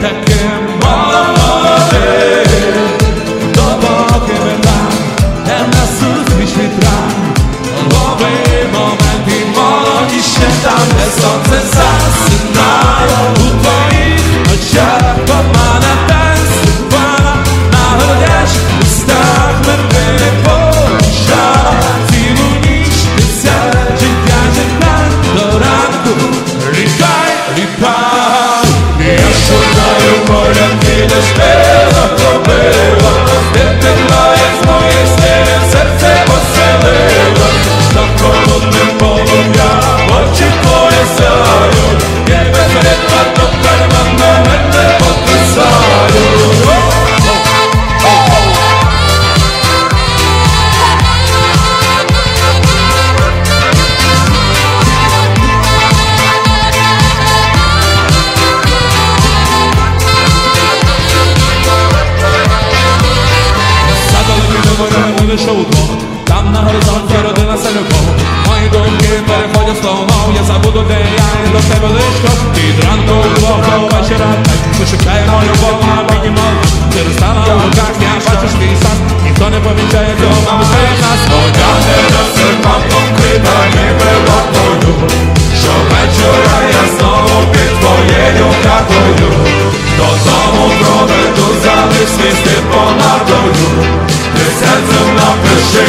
that girl лише удвох Там на горизонті родина селюков Мої думки переходять словно Я забуду, де я і до тебе лиш крок Від ранку вдвох до вечора. Так ми шукаємо любов на мінімал Ти розстала у руках, я бачу свій сад. Ніхто не помічає цього, все нас. Одягнена серпа покрита ніби ватою Щовечора я знову під твоєю хатою. Додому проведу залиш свісти понадою Ти